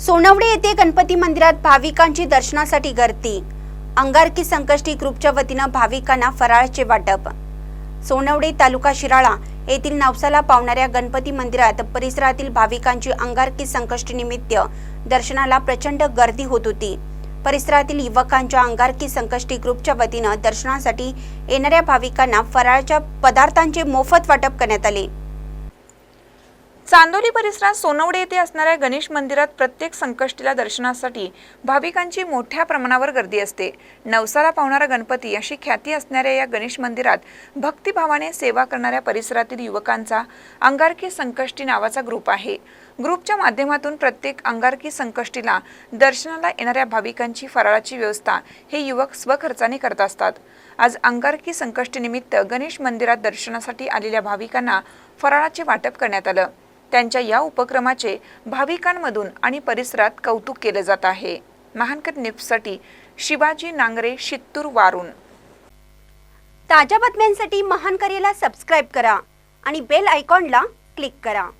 सोनवडे येथे गणपती मंदिरात भाविकांची दर्शनासाठी गर्दी. अंगारकी संकष्टी ग्रुपच्या वतीनं भाविकांना फराळाचे वाटप. सोनवडे तालुका शिराळा येथील नवसाला पावणाऱ्या गणपती मंदिरात परिसरातील भाविकांची अंगारकी संकष्टी निमित्त दर्शनाला प्रचंड गर्दी होत होती. परिसरातील युवकांच्या अंगारकी संकष्टी ग्रुपच्या वतीनं दर्शनासाठी येणाऱ्या भाविकांना फराळाच्या पदार्थांचे मोफत वाटप करण्यात आले. चांदोली परिसरात सोनवडे येथे असणाऱ्या गणेश मंदिरात प्रत्येक संकष्टीला दर्शनासाठी भाविकांची मोठ्या प्रमाणावर गर्दी असते. नवसाला पावणारा गणपती अशी ख्याती असणाऱ्या या गणेश मंदिरात भक्तिभावाने सेवा करणाऱ्या परिसरातील युवकांचा अंगारकी संकष्टी नावाचा ग्रुप आहे. ग्रुपच्या माध्यमातून प्रत्येक अंगारकी संकष्टीला दर्शनाला येणाऱ्या भाविकांची फराळाची व्यवस्था हे युवक स्वखर्चाने करत असतात. आज अंगारकी संकष्टीनिमित्त गणेश मंदिरात दर्शनासाठी आलेल्या भाविकांना फराळाचे वाटप करण्यात आलं. त्यांच्या या उपक्रमाचे भाविकांमधून आणि परिसरात कौतुक केले जात आहे. महानकर न्यूजसाठी शिवाजी नांगरे शित्तूर वारून. ताज्या बातम्यांसाठी महान करेला सबस्क्राईब करा आणि बेल आयकॉनला क्लिक करा.